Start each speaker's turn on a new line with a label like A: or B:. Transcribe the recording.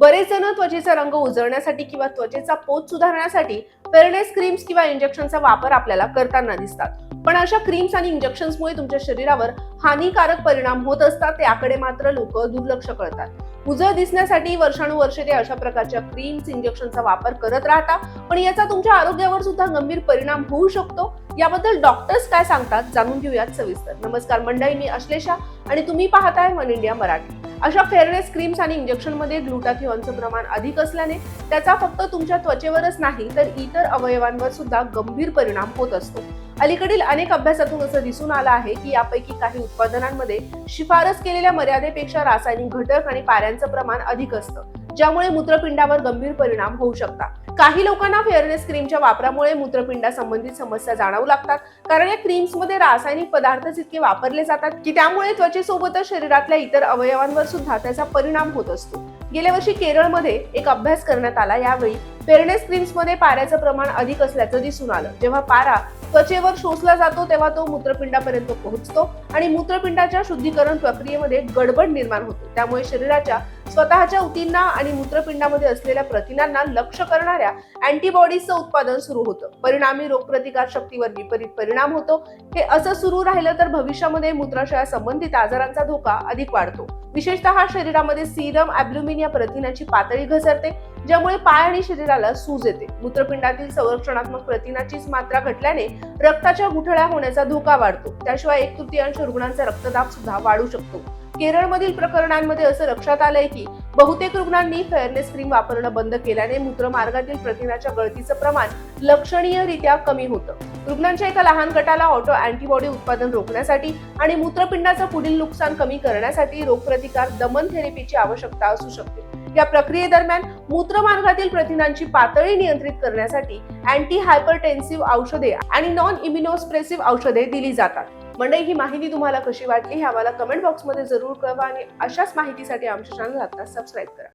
A: बरेच जण त्वचेचा रंग उजळण्यासाठी किंवा त्वचेचा पोत सुधारण्यासाठी फेअरनेस क्रीम्स किंवा इंजेक्शनचा वापर आपल्याला करताना दिसतात. पण अशा क्रीम्स आणि इंजेक्शन्समुळे तुमच्या शरीरावर हानिकारक परिणाम होत असतात त्याकडे मात्र लोक दुर्लक्ष करतात. उजळ दिसण्यासाठी वर्षानुवर्षे ते अशा प्रकारच्या क्रीम्स इंजेक्शनचा वापर करत राहतात पण याचा तुमच्या आरोग्यावर सुद्धा गंभीर परिणाम होऊ शकतो. याबद्दल डॉक्टर्स काय सांगतात जाणून घेऊयात सविस्तर. नमस्कार मंडळी मी अश्लेषा आणि तुम्ही पाहताय वन इंडिया मराठी. अशा फेअरनेस क्रीम्स आणि इंजेक्शनमध्ये ग्लुटाथिऑनचं प्रमाण अधिक असल्याने त्याचा फक्त तुमच्या त्वचेवरच नाही तर इतर अवयवांवर सुद्धा गंभीर परिणाम होत असतो. अलीकडील अनेक अभ्यासातून असं दिसून आलं आहे की यापैकी काही उत्पादनांमध्ये शिफारस केलेल्या मर्यादेपेक्षा रासायनिक घटक आणि पाऱ्यांचं प्रमाण अधिक असतं. ज्यामुळे मूत्रपिंडावर गंभीर परिणाम होऊ शकतात. काही लोकांना फेअरनेस क्रीमच्या वापरामुळे मूत्रपिंडा संबंधित समस्या जाणवू लागतात. कारण या क्रीम्समध्ये रासायनिक पदार्थच इतके वापरले जातात की त्यामुळे त्वचेसोबतच शरीरातल्या इतर अवयवांवर सुद्धा त्याचा परिणाम होत असतो. गेल्या वर्षी केरळमध्ये एक अभ्यास करण्यात आला. यावेळी फेअरनेस क्रीम्समध्ये पाऱ्याचं प्रमाण अधिक असल्याचं दिसून आलं. जेव्हा पारा त्वचेवर शोषला जातो तेव्हा तो मूत्रपिंडापर्यंत पोहोचतो आणि मूत्रपिंडाच्या शुद्धीकरण प्रक्रियेमध्ये गडबड निर्माण होते. त्यामुळे शरीराच्या स्वतःच्या उतींना आणि मूत्रपिंडामध्ये असलेल्या प्रथिनांना लक्ष करणाऱ्या अँटीबॉडीजचं उत्पादन सुरू होतं. परिणामी रोगप्रतिकार शक्तीवर विपरीत परिणाम होतो. हे असं सुरू राहिलं तर भविष्यामध्ये मूत्राशया संबंधित आजारांचा धोका अधिक वाढतो. विशेषतः शरीरामध्ये सीरम ॲब्ल्युमिन या प्रथिनाची पातळी घसरते ज्यामुळे पाय आणि शरीराला सूज येते. मूत्रपिंडातील संरक्षणात्मक प्रथिनाचीच मात्रा घटल्याने रक्ताच्या गुठळ्या होण्याचा धोका वाढतो. त्याशिवाय एक तृतीयांश रुग्णांचा रक्तदाब सुद्धा वाढू शकतो. केरळमधील प्रकरणांमध्ये असं लक्षात आलंय की बहुतेक रुग्णांनी फेअरनेस क्रीम वापरणं बंद केल्याने मूत्रमार्गातील प्रथिनाच्या गळतीचं प्रमाण लक्षणीयरित्या कमी होतं. रुग्णांच्या एका लहान गटाला ऑटो अँटीबॉडी उत्पादन रोखण्यासाठी आणि मूत्रपिंडाचं पुढील नुकसान कमी करण्यासाठी रोगप्रतिकार दमन थेरपीची आवश्यकता असू शकते. या प्रक्रियेदरम्यान मूत्रमार्गातील प्रथिनांची पातळी नियंत्रित करण्यासाठी अँटी हायपरटेन्सिव्ह औषधे आणि नॉन इम्युनोस्प्रेसिव्ह औषधे दिली जातात. मंडळी ही माहिती तुम्हाला कशी वाटली हे आम्हाला कमेंट बॉक्समध्ये जरूर कळवा आणि अशाच माहितीसाठी आमच्या चॅनल आता सबस्क्राईब करा.